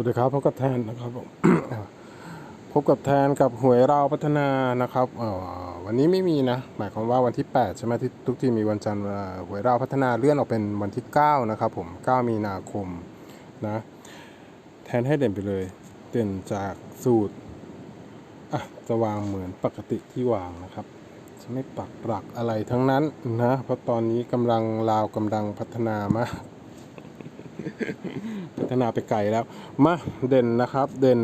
วัสดีครับพบกับแทนนะครับผมพบกับแทนกับหวยเราวพัฒนานะครับวันนี้ไม่มีนะหมายความว่าวันที่ 8 ใช่ไหมที่ทุกทีมีวันจันทร์หวยเราวพัฒนาเลื่อนออกเป็นวันที่ 9 นะครับผม 9 มีนาคมนะแทนให้เด่นไปเลย เด่นจากสูตรอะจะวางเหมือนปกติที่วางนะครับ จะไม่ปักหลักอะไรทั้งนั้นนะเพราะตอนนี้กำลังลาวกำลังพัฒนามาก พัฒนาไปไกลแล้ว มาเด่นนะครับ เด่น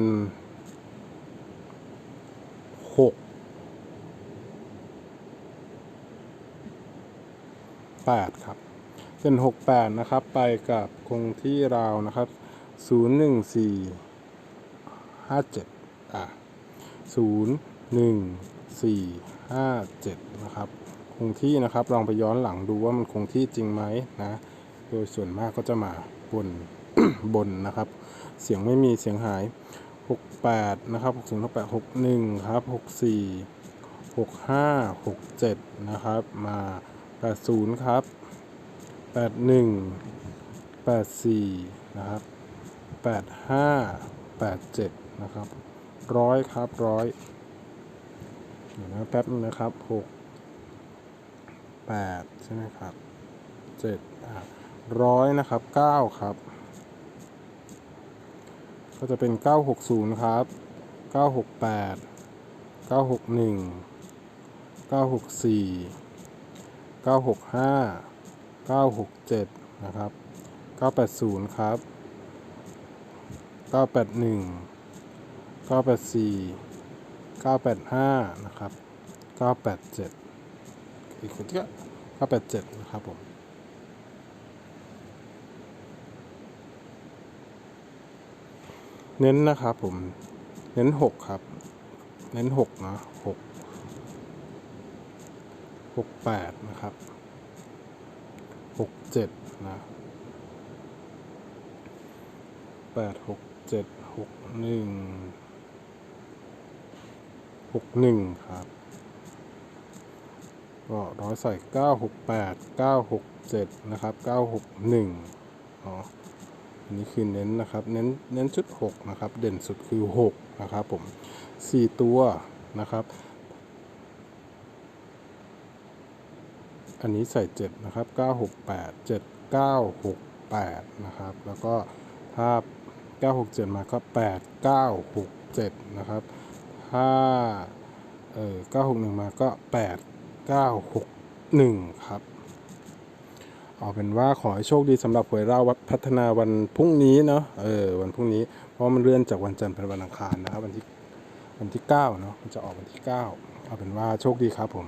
หกแปดครับ เด่นหกแปดนะครับ ไปกับคงที่ราวนะครับศูนย์หนึ่งสี่ห้าเจ็ดอะศูนย์หนึ่งสี่ห้าเจ็ดนะครับ คงที่นะครับ ลองไปย้อนหลังดูว่ามันคงที่จริงไหมนะ ดยส่วนมากก็จะมาบนบนนะครับ เสียงไม่มีเสียงหาย 68 นะครับ 60 68 61 ครับ 64 65 67 นะครับ มา 80 ครับ 81 84 นะครับ 85 87 นะครับร้อยครับร้อยเดี๋ยวนะแป๊บนึงนะครับ6 8ใช่ไหมครับ7อะ ร้อยนะครับ9ครับ ก็จะเป็น960ครับ968 961 964 965 967นะครับ980ครับ981 984 985นะครับ987อีกคนที่ก็987นะครับผม เน้นนะครับผม เน้นหกครับ เน้นหกนะหกหกแปดนะครับหกเจ็ดนะแปดหกเจ็ดหกหนึ่งหกหนึ่งครับ ก็ร้อยใส่เก้าหกแปดเก้าหกเจ็ดนะครับเก้าหกหนึ่งอ๋อ อันนี้คือเน้นนะครับ เน้นเน้นชุด 6 นะครับ เด่นสุดคือ 6 นะครับผม 4 ตัวนะครับ อันนี้ใส่ 7 นะครับ 968 7968 นะครับ แล้วก็ถ้า 967 มาก็ 8 967 นะครับ ถ้าเอ่อ961 มาก็ 8 961 ครับ เอาเป็นว่าขอให้โชคดีสำหรับหวยเราวัดพัฒนาวันพรุ่งนี้เนาะเออวันพรุ่งนี้เพราะมันเลื่อนจากวันจันทร์เป็นวันอังคารนะครับวันที่วันที่เก้าเนาะมันจะออกวันที่เก้าเอาเป็นว่าโชคดีครับผม